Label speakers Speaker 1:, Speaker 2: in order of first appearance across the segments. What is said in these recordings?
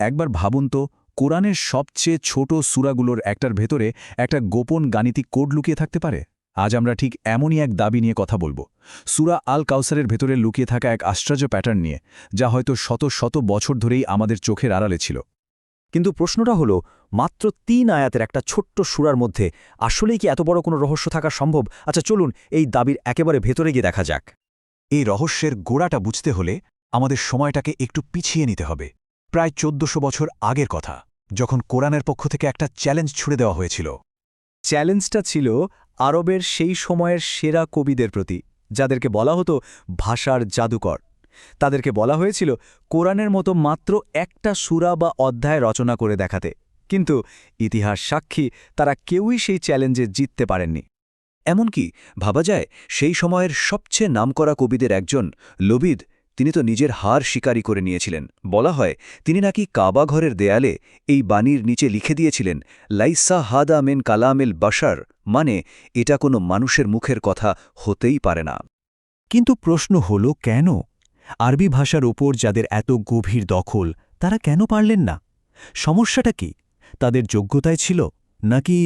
Speaker 1: একবার ভাবুন তো, কোরআনের সবচেয়ে ছোট সূরাগুলোর একটার ভেতরে একটা গোপন গাণিতিক কোড লুকিয়ে থাকতে পারে? আজ আমরা ঠিক এমনই এক দাবি নিয়ে কথা বলব। সূরা আল কাউসারের ভেতরে লুকিয়ে থাকা এক আশ্চর্য প্যাটার্ন নিয়ে, যা হয়তো শত শত বছর ধরেই আমাদের চোখের আড়ালে ছিল।
Speaker 2: কিন্তু প্রশ্নটা হলো, মাত্র তিন আয়াতের একটা ছোট্ট সুরার মধ্যে আসলেই কি এত বড় কোনো রহস্য থাকা সম্ভব? আচ্ছা চলুন এই দাবির একেবারে ভেতরে গিয়ে দেখা যাক।
Speaker 1: এই রহস্যের গোড়াটা বুঝতে হলে আমাদের সময়টাকে একটু পিছিয়ে নিতে হবে। প্রায় চোদ্দশো বছর আগের কথা, যখন কোরআনের পক্ষ থেকে একটা চ্যালেঞ্জ ছুড়ে দেওয়া হয়েছিল।
Speaker 2: চ্যালেঞ্জটা ছিল আরবের সেই সময়ের সেরা কবিদের প্রতি, যাদেরকে বলা হতো ভাষার জাদুকর। তাদেরকে বলা হয়েছিল কোরআনের মতো মাত্র একটা সুরা বা অধ্যায় রচনা করে দেখাতে, কিন্তু ইতিহাস সাক্ষী তারা কেউই সেই চ্যালেঞ্জে জিততে পারেননি। এমনকি ভাবা যায় সেই সময়ের সবচেয়ে নামকরা কবিদের একজন লবিদ তিনি তো নিজের হার স্বীকারই করে নিয়েছিলেন। বলা হয়, তিনি নাকি কাবা ঘরের দেয়ালে এই বাণীর নিচে লিখে দিয়েছিলেন, লাইসা হাদা মেন কালামেল বাশার মানে এটা কোনো মানুষের মুখের কথা হতেই পারে না।
Speaker 3: কিন্তু প্রশ্ন হল কেন? আরবি ভাষার ওপর যাদের এত গভীর দখল, তারা কেন পারলেন না? সমস্যাটা কি? তাদের যোগ্যতায় ছিল? নাকি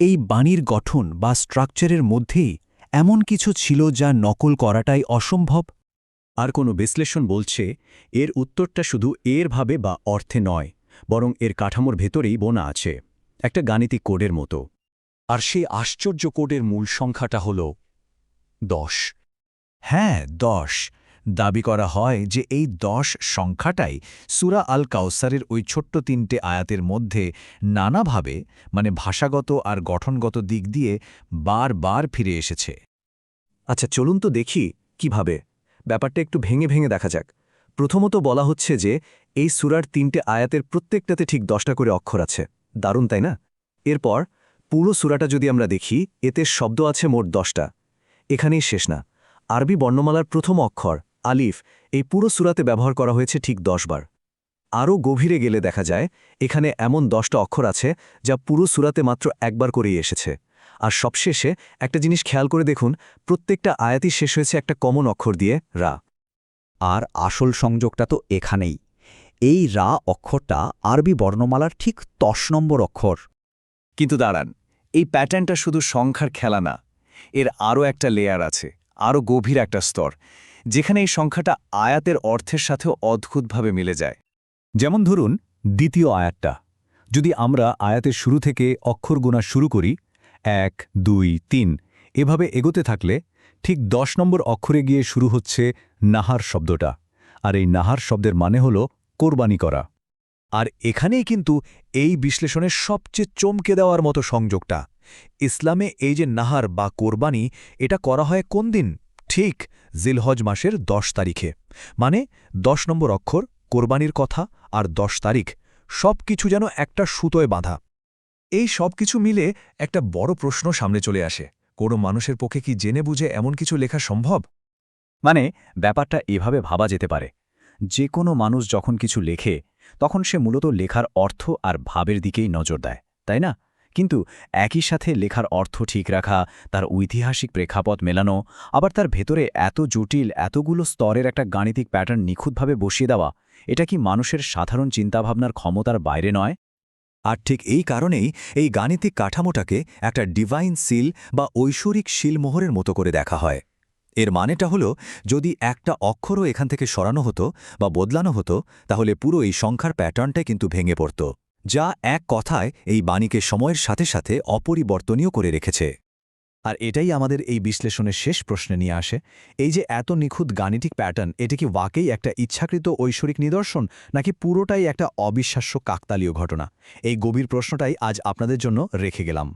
Speaker 3: এই বাণীর গঠন বা স্ট্রাকচারের মধ্যেই এমন কিছু ছিল যা নকল করাটাই অসম্ভব?
Speaker 2: আর কোনো বিশ্লেষণ বলছে, এর উত্তরটা শুধু এর ভাবে বা অর্থে নয়, বরং এর কাঠামোর ভেতরেই বোনা আছে, একটা গাণিতিক কোডের মতো।
Speaker 1: আর সেই আশ্চর্য কোডের মূল সংখ্যাটা হল দশ।
Speaker 3: হ্যাঁ দশ। দাবি করা হয় যে এই দশ সংখ্যাটাই সুরা আল কাউসারের ওই ছোট্ট তিনটে আয়াতের মধ্যে নানাভাবে মানে ভাষাগত আর গঠনগত দিক দিয়ে বারবার ফিরে এসেছে।
Speaker 2: আচ্ছা চলুন তো দেখি কীভাবে। ব্যাপারটা একটু ভেঙে ভেঙে দেখা যাক। প্রথমত বলা হচ্ছে যে, এই সুরার তিনটে আয়াতের প্রত্যেকটাতে ঠিক দশটা করে অক্ষর আছে। দারুণ, তাই না? এরপর, পুরো সুরাটা যদি আমরা দেখি, এতে শব্দ আছে মোট দশটা। এখানেই শেষ না। আরবি বর্ণমালার প্রথম অক্ষর, আলিফ, এই পুরো সুরাতে ব্যবহার করা হয়েছে ঠিক দশবার। আরও গভীরে গেলে দেখা যায়, এখানে এমন দশটা অক্ষর আছে, যা পুরো সুরাতে মাত্র একবার করেই এসেছে। আর সবশেষে একটা জিনিস খেয়াল করে দেখুন প্রত্যেকটা আয়াতই শেষ হয়েছে একটা কমন অক্ষর দিয়ে রা।
Speaker 4: আর আসল সংযোগটা তো এখানেই। এই রা অক্ষরটা আরবি বর্ণমালার ঠিক দশ নম্বর অক্ষর।
Speaker 1: কিন্তু দাঁড়ান এই প্যাটার্নটা শুধু সংখ্যার খেলা না এর আরও একটা লেয়ার আছে আরও গভীর একটা স্তর যেখানে এই সংখ্যাটা আয়াতের অর্থের সাথেও অদ্ভুতভাবে মিলে যায়।
Speaker 3: যেমন ধরুন দ্বিতীয় আয়াতটা। যদি আমরা আয়াতের শুরু থেকে অক্ষর গোনা শুরু করি এক, দুই, তিন। এভাবে এগোতে থাকলে ঠিক দশ নম্বর অক্ষরে গিয়ে শুরু হচ্ছে নাহার শব্দটা। আর এই নাহার শব্দের মানে হল কোরবানি করা।
Speaker 1: আর এখানেই কিন্তু এই বিশ্লেষণের সবচেয়ে চমকে দেওয়ার মতো সংযোগটা। ইসলামে এই যে নাহার বা কোরবানি, এটা করা হয় কোন দিন? ঠিক জিলহজ মাসের দশ তারিখে। মানে দশ নম্বর অক্ষর কোরবানির কথা আর দশ তারিখ। সব কিছু যেন একটা সুতোয় বাঁধা। এই সব কিছু মিলে একটা বড় প্রশ্ন সামনে চলে আসে। কোনো মানুষের পক্ষে কি জেনে বুঝে এমন কিছু লেখা সম্ভব?
Speaker 2: মানে ব্যাপারটা এভাবে ভাবা যেতে পারে। যে কোনো মানুষ যখন কিছু লেখে, তখন সে মূলত লেখার অর্থ আর ভাবের দিকেই নজর দেয়, তাই না? কিন্তু একই সাথে লেখার অর্থ ঠিক রাখা, তার ঐতিহাসিক প্রেক্ষাপট মেলানো, আবার তার ভেতরে এত জটিল, এতগুলো স্তরের একটা গাণিতিক প্যাটার্ন নিখুঁতভাবে বসিয়ে দেওয়া, এটা কি মানুষের সাধারণ চিন্তাভাবনার ক্ষমতার বাইরে নয়?
Speaker 1: আর ঠিক এই কারণেই এই গাণিতিক কাঠামোটাকে একটা ডিভাইন সিল বা ঐশ্বরিক শিলমোহরের মতো করে দেখা হয়। এর মানেটা হলো, যদি একটা অক্ষরও এখান থেকে সরানো হতো বা বদলানো হতো, তাহলে পুরো এই সংখ্যার প্যাটার্নটাই কিন্তু ভেঙে পড়ত, যা এক কথায় এই বাণীকে সময়ের সাথে সাথে অপরিবর্তনীয় করে রেখেছে। আর এটাই আমাদের এই বিশ্লেষণের শেষ প্রশ্নে নিয়ে আসে। এই যে এত নিখুঁত গাণিতিক প্যাটার্ন এটি কি ওয়াকেই একটা ইচ্ছাকৃত ঐশ্বরিক নিদর্শন, নাকি পুরোটাই একটা অবিশ্বাস্য কাকতালীয় ঘটনা? এই গভীর প্রশ্নটাই আজ আপনাদের জন্য রেখে গেলাম।